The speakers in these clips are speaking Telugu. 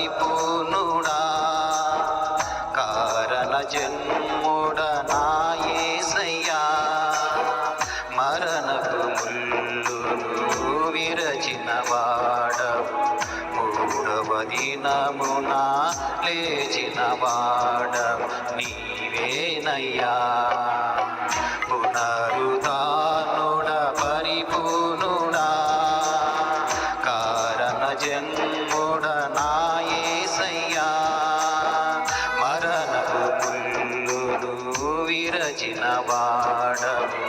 పరిపూర్ణుడా కారణ జన్ముడ నాయసయ్యా మరణపు ముల్లును విరచిన వాడవు. మూడవ దినమున లేచిన వాడవు. నీవేనయ్యా. పునరుదా వాడవు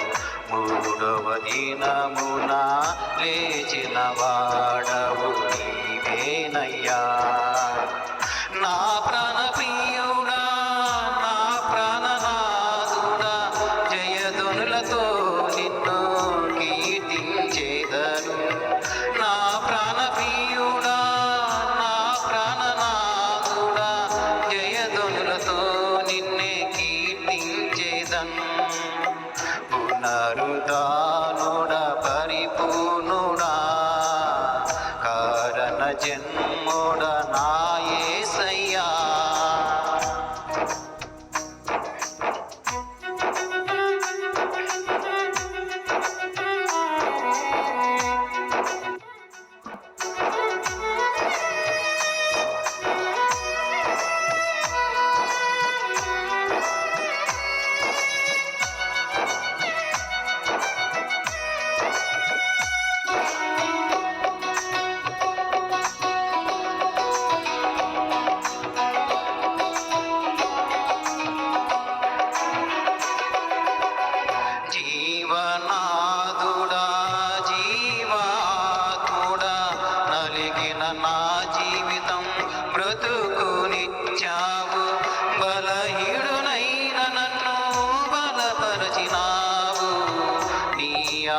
మూడవ దినము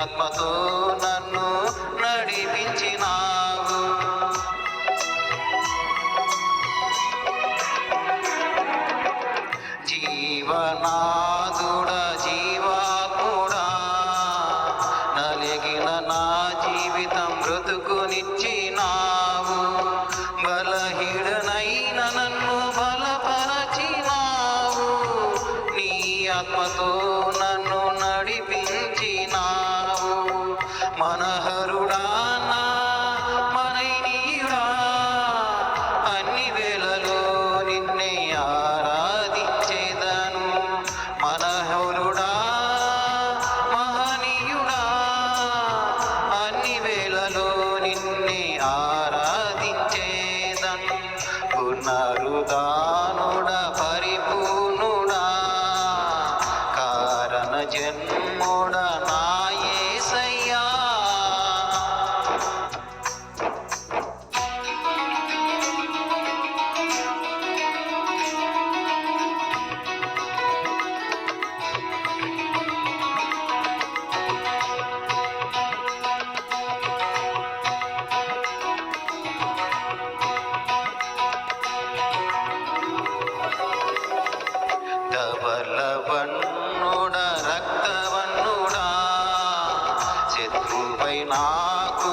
রাত পাথর மானாக நாக்கு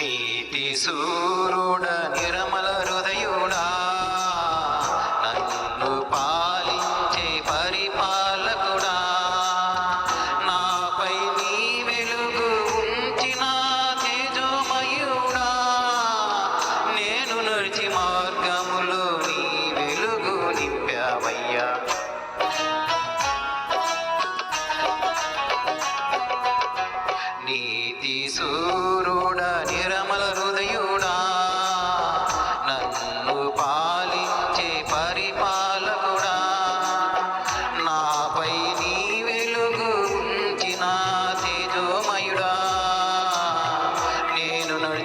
నీటి సూరుడ నిరమల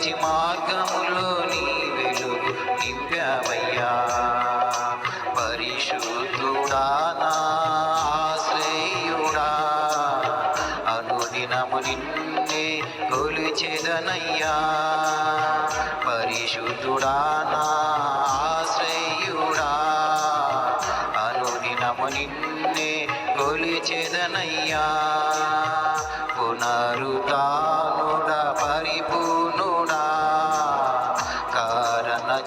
మంచి మార్గములో నీ వెలుగు నింపావయ్యా పరిశుద్ధుడా నా ఆశ్రయుడా. అనుదినము నిన్నే కొలిచెదనయ్యా. పరిశుద్ధుడా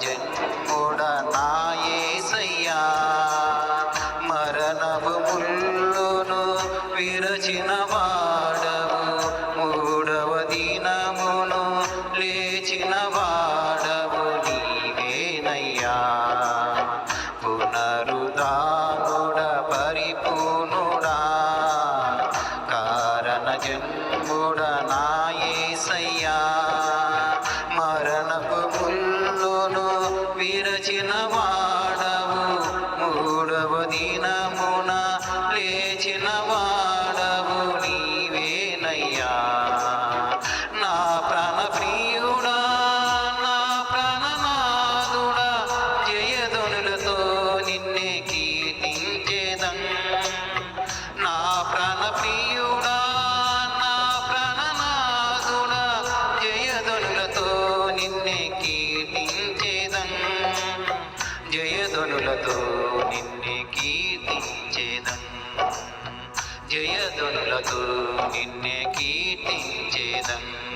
జట్టు కూడా విరచిన వాడా జయధ్వనులతో నిన్నే కీర్తించేదం. జయధ్వనులతో నిన్నే కీర్తించేదం.